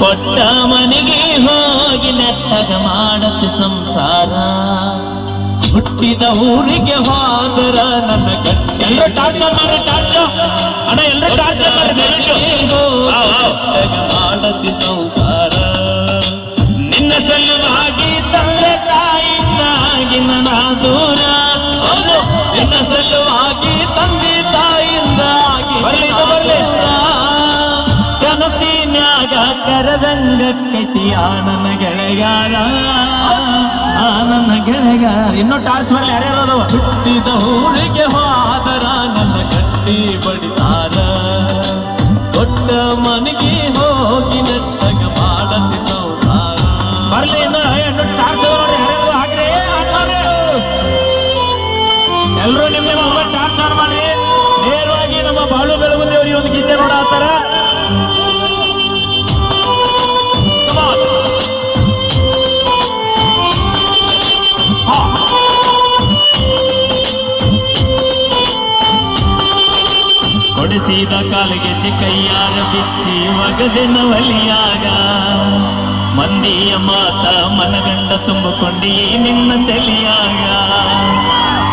ಕೊಟ್ಟ ಮನೆಗೆ ಹೋಗಿ ನೆಟ್ಟಗ ಮಾಡತ್ ಸಂಸಾರ. ಹುಟ್ಟಿದ ಊರಿಗೆ ಹೋದರ ನನ್ನ ಗಟ್ಟಿ ಎಲ್ರು ಟಾರ್ಚರ್ ಮಾಡ್ರಿ ಟಾರ್ಚರ್. ಅಣ್ಣ ಎಲ್ರು ಟಾರ್ಚರ್ ಮಾಡ್ರಿ ದಯವಿಟ್ಟು ವಾವ್, ವಾವ್. ಮಾಡತಿ ಸಂಸಾರ. ನಿನ್ನ ಸಲುವಾಗಿ ತಂದೆ ತಾಯಿ ನನ್ನ ದೂರ ನಿನ್ನ ಸಲುವಾಗಿ ತಂದೆ ಕನಸಿನ್ಯಾಗ ಕರದಂಗ ಕಟ್ಟಿ ಆನನ ಗೆಳೆಗಾರ ಆನನ ಗೆಳೆಗಾರ ಇನ್ನೂ ಟಾರ್ಚ್ ಮೇಲೆ ಯಾರ್ಯಾರು ಹುಟ್ಟಿದ ಊರಿಗೆ ಹೋದರ ನನ್ನ ಕಟ್ಟಿ ಬಡಿತಾರ ಕಾಲಿಗೆ ಕೈಯಾರ ಬಿಚ್ಚಿ ಮಗದೆ ಒಲಿಯಾಗ ಮಂದಿಯ ಮಾತ ಮನಗಂಡ ತುಂಬಿಕೊಂಡಿ ನಿನ್ನ ತಲಿಯಾಗ.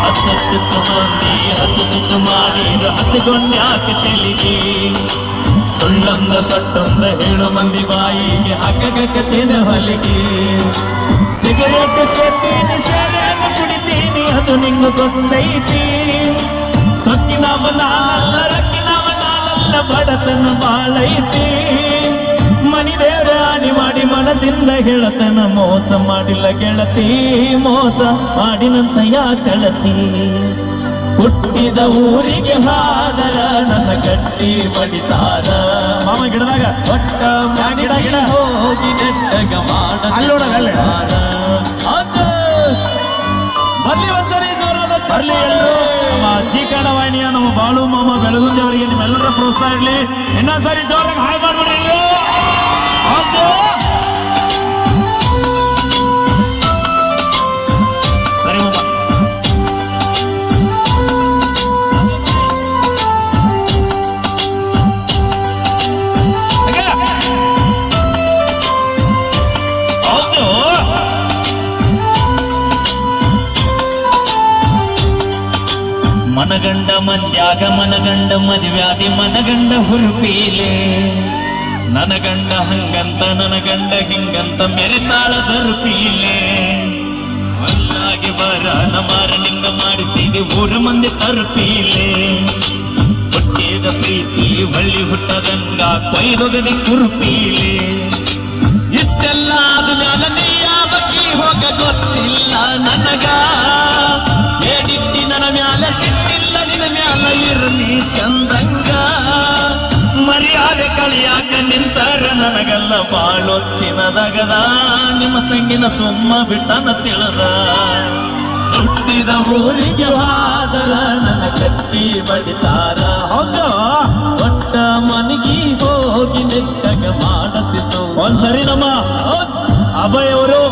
ಹಚ್ಚಚ್ಚು ಮಂದಿ ಹಚ್ಚು ಮಾಡಿ ಹಚ್ಚಿಕೊಂಡ್ಯಾಕ ತೆಲಿಗೆ. ಸುಳ್ಳಂದ ಸಟ್ಟೊಂದ ಹೇಳು ಮಂದಿ ಬಾಯಿಗೆ ಹಗ್ಗಗಕ್ಕತೇನೆ ಹೊಲಿಗೆ. ಸಿಗರೇಟ್ ಸೊತ್ತೀನಿ ಸೇರೆಯನ್ನು ಕುಡಿತೀನಿ, ಅದು ನಿಂಗು ಗೊತ್ತೈತಿ. ಸೊಕ್ಕಿನ ಬಲ ರಕ್ಕಿನವ ನಾನಲ್ಲ ಬಡತನ ಬಾಳೈತಿ. ಮನಿ ದೇವ್ರ ಆಣಿ ಮಾಡಿ ಮನಸ್ಸಿಂದ ಹೇಳತನ ಮೋಸ ಮಾಡಿಲ್ಲ ಗೆಳತಿ ಮೋಸ ಮಾಡಿನಂತ ಯಾಕಳತಿ ಹುಟ್ಟಿದ ಊರಿಗೆ ಹಾದರ ನನ್ನ ಕಟ್ಟಿ ಬಡಿತಾರ. ಮಾಮ ಗಿಡದಾಗ. ಒಟ್ಟ ಗಿಡ, ಗಿಡ. ಹೋಗಿ ನೆಟ್ಟಗ ಮಾಡ ಅಲ್ಲಿ ನೋಡು, ಅಲ್ಲಿ. ಬರ್ಲಿ ಒಂದ್ಸರಿ ಜೋರಾದ ಬರ್ಲಿ ಎಲ್ರು ಚೀಕಣ ವಾಹಿನಿಯ ನಮ್ಮ ಬಾಳು ಮಾಮ ಬೆಳಗುಂದಿ ಅವರಿಗೆ ನಿಮ್ಮೆಲ್ಲರ ಪ್ರೋತ್ಸಾಹ ಇರಲಿ. ಇನ್ನೊಂದ್ಸರಿ ಜೋರಾಗಿ ಹಾಯ್ ಮಾಡ್ಬಿಡ್ರಿ ಮನಗಂಡ ಮಂದ್ಯಾಗ, ಮನಗಂಡ ಮದುವ್ಯಾದಿ ಮನಗಂಡ ಹುರುಪೀಲೆ. ನನಗಂಡ ಹಂಗಂತ, ನನಗಂಡ ಹಿಂಗಂತ ಮೆರೆತಾಳ ದರುಪೀಲೆ ಒಂದಾಗಿ ಬರ ನಮಾರ ನಿಂದ ಮಾಡಿಸಿದೆ, ಊರು ಮಂದಿ ತರುಪೀಲೆ. ಹುಟ್ಟಿದ ಪ್ರೀತಿ ಬಳ್ಳಿ ಹುಟ್ಟದಂಗ ಕೊಯ್ದೊಗದಿ ಕುರುಪೀಲೆ. ಇರ್ಲಿ ಚಂದಂಗ. ಮರ್ಯಾದೆ ಕಳಿಯಾಕ ನಿಂತರ ನನಗೆಲ್ಲ ಬಾಳೊತ್ತಿನದಗದ ನಿಮ್ಮ ತಂಗಿನ ಸುಮ್ಮ ಬಿಟ್ಟನ ತಿಳಿದ. ಹುಟ್ಟಿದ ಊರಿಗೆ ಹಾದರ ನನ್ನ ಕಟ್ಟಿ ಬಡಿತಾರ. ಒಟ್ಟ ಮನಗಿ ಹೋಗಿ ನೆಟ್ಟಗ ಮಾಡತಿಸೋ ಒಂದ್ಸರಿ ನಮ್ಮ ಅಭಯವರು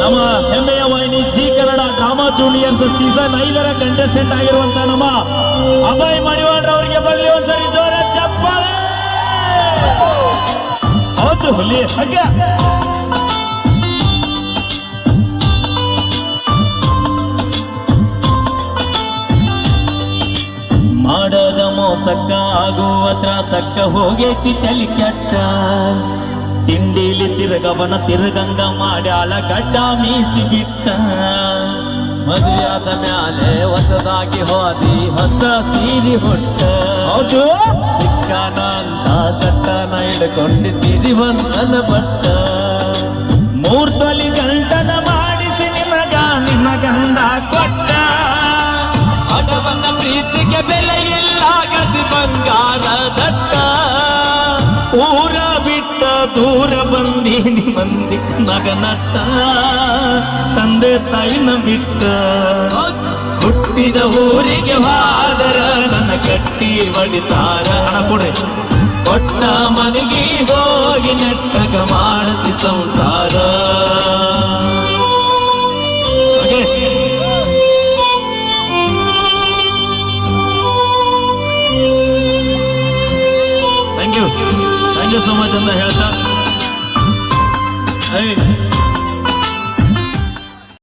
ನಮ್ಮ ಹೆಮ್ಮೆಯ ವಾಹಿನಿ ಜಿ ಡ್ರಾಮಾ ಜೂನಿಯರ್ಸ್ ಸೀಸನ್ ಐದರ ಕಂಟೆಸ್ಟೆಂಟ್ ಆಗಿರುವಂತ ನಮ್ಮ ಅಭಯ್ ಮಡಿವಾಡ್ರ ಅವರಿಗೆ ಬರಲಿ ಒಂದ್ಸರಿ ಜೋರ ಚಪ್ಪಾಳೆ! ಹೌದು, ಹುಲಿ, ಹಗ್ಗ! ಮಾಡದ ಮೋಸಕ್ಕ ಆಗುವ ತ್ರಾಸಕ್ಕ ಹೋಗೈತಿ ತಲಿ ಕೆಟ್ಟ. ತಿಂಡಿಲಿ ತಿರುಗವನ ತಿರುಗಂಗ ಮಾಡ್ಯಾಳ ಗಡ್ಡ ಮೀಸಿ ಬಿಟ್ಟ ಮದುವೆಯಾದ ಮ್ಯಾಲೆ ಹೊಸದಾಗಿ ಹೋದಿ ಹೊಸ ಸೀರಿ ಹೊಟ್ಟ. ಹೌದು. ಸಿಕ್ಕಾನ ಅಂತ ಸಟ್ಟನ ಹಿಡ್ಕೊಂಡು ಸಿರಿ ಬಂದನ ಬಟ್ಟ. ಮಂದಿ ನಗನಟ್ಟ, ತಂದೆ ತಾಯಿನ ಬಿಟ್ಟ. ಹುಟ್ಟಿದ ಊರಿಗೆ ಹಾದರ ನನ್ನ ಕಟ್ಟಿ ಬಡಿತಾರ ಹಣ ಕೊಡೆ. ಕೊಟ್ಟ ಮನೆಗೆ ಹೋಗಿ ನೆಟ್ಟಗ ಮಾಡತಿ ಸಂಸಾರ. Thank you thank you so much ಅಂತ ಹೇಳ್ತಾ Hey.